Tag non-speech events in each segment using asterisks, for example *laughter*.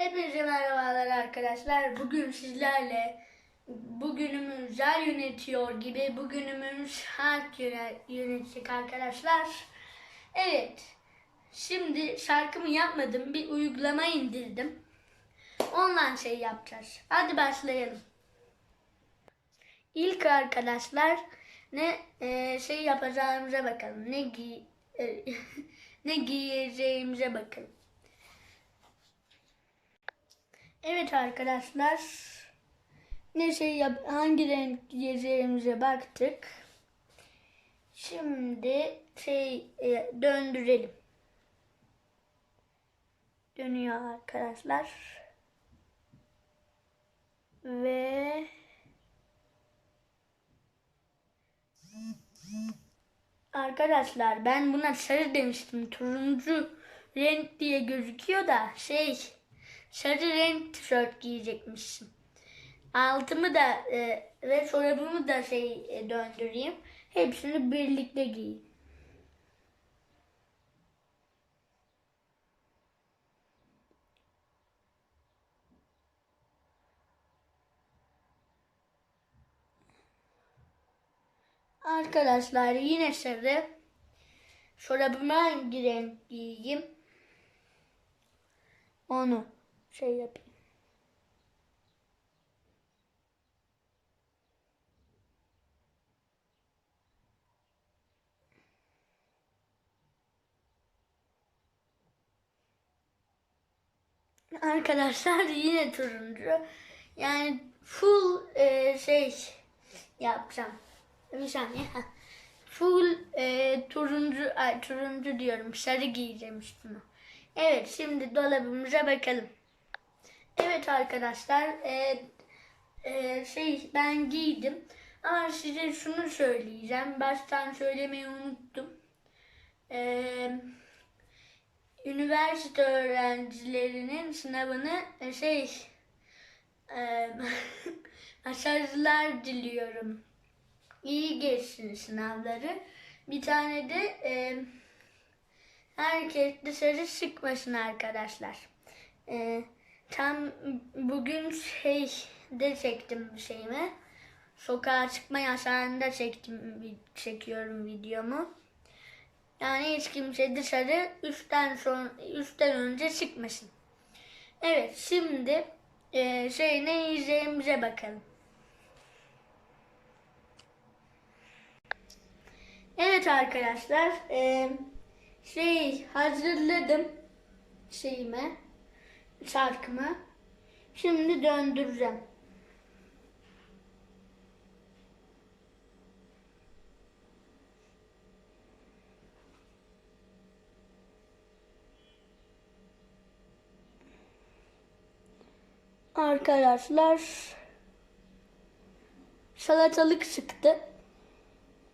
Hepinize merhabalar arkadaşlar. Bugün sizlerle bugünümüz yer yönetiyor gibi bugünümüz harf yöne- yönetecek arkadaşlar. Evet. Şimdi şarkımı yapmadım. Bir uygulama indirdim. Online şey yapacağız. Hadi başlayalım. İlk arkadaşlar ne e, şey yapacağımıza bakalım. Ne giy e, *laughs* ne giyeceğimize bakalım. Evet arkadaşlar. Ne şey yap hangi renk giyeceğimize baktık. Şimdi şey e, döndürelim. Dönüyor arkadaşlar. Ve Arkadaşlar ben buna sarı demiştim. Turuncu renk diye gözüküyor da şey sarı renk tişört giyecekmişim. Altımı da e, ve çorabımı da şey e, döndüreyim. Hepsini birlikte giyeyim. Arkadaşlar yine sarı. Çorabımı hangi renk giyeyim? Onu şey yapayım. Arkadaşlar *laughs* yine turuncu. Yani full e, şey yapacağım. Bir saniye. Full e, turuncu, ay, turuncu diyorum. Sarı giyeceğim üstüne. Evet şimdi dolabımıza bakalım. Evet arkadaşlar e, e, şey ben giydim. Ama size şunu söyleyeceğim. Baştan söylemeyi unuttum. E, üniversite öğrencilerinin sınavını e, şey e, *laughs* başarılar diliyorum. İyi geçsin sınavları. Bir tane de e, herkes dışarı çıkmasın arkadaşlar. E, tam bugün şey de çektim şeyimi. Sokağa çıkma yasağında çektim çekiyorum videomu. Yani hiç kimse dışarı üstten son üstten önce çıkmasın. Evet şimdi e, şey ne yiyeceğimize bakalım. Evet arkadaşlar e, şey hazırladım şeyimi şarkımı. Şimdi döndüreceğim. Arkadaşlar salatalık çıktı.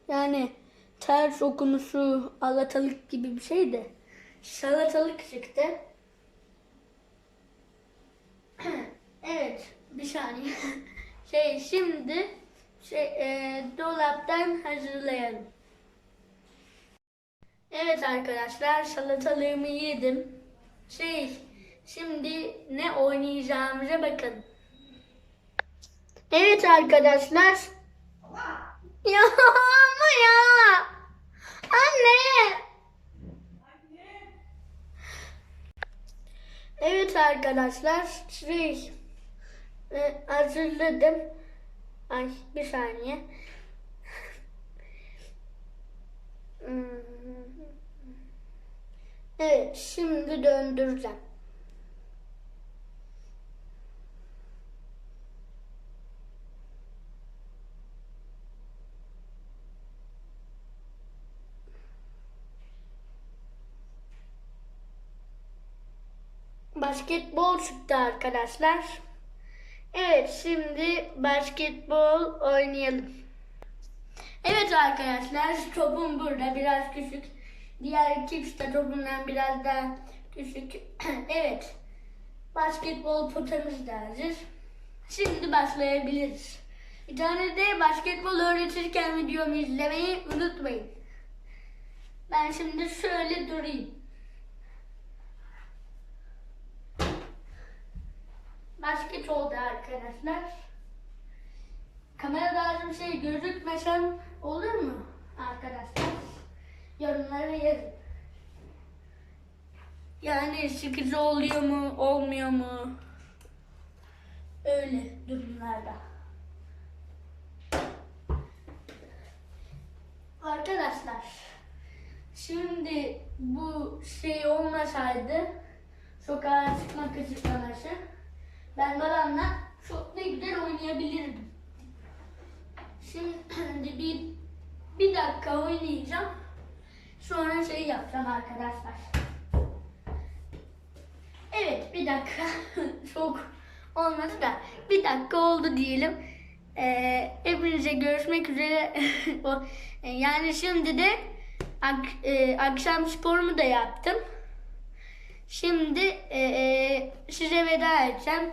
Yani ters okunuşu alatalık gibi bir şey de salatalık çıktı. *coughs* evet bir saniye. *laughs* şey şimdi şey e, dolaptan hazırlayalım. Evet arkadaşlar salatalığımı yedim. Şey şimdi ne oynayacağımıza bakın. Evet arkadaşlar. *laughs* Ya ama ya. Anne. Evet arkadaşlar. Şey e, hazırladım. Ay bir saniye. *laughs* Hmm. Evet şimdi döndüreceğim. Basketbol çıktı arkadaşlar. Evet şimdi basketbol oynayalım. Evet arkadaşlar topum burada biraz küçük. Diğer iki işte topundan biraz daha küçük. *clears throat* evet basketbol potamız da hazır. Şimdi başlayabiliriz. De basketbol öğretirken videomu izlemeyi unutmayın. Ben şimdi şöyle durayım. Başka oldu arkadaşlar. Kamerada az bir şey gözükmesem olur mu arkadaşlar? Yorumlara yazın. Yani sıkıcı oluyor mu, olmuyor mu? Öyle durumlarda. Arkadaşlar, şimdi bu şey olmasaydı, sokağa çıkma kısıtlaması, ben babamla çok da güzel oynayabilirdim. Şimdi *clears throat* bir, bir dakika oynayacağım. Sonra şey yapacağım arkadaşlar. Evet bir dakika. *laughs* Çok olmadı da bir dakika oldu diyelim. Ee, hepinize görüşmek üzere. *laughs* E, yani şimdi de ak- e, akşam sporumu da yaptım. Şimdi e, e, size veda edeceğim.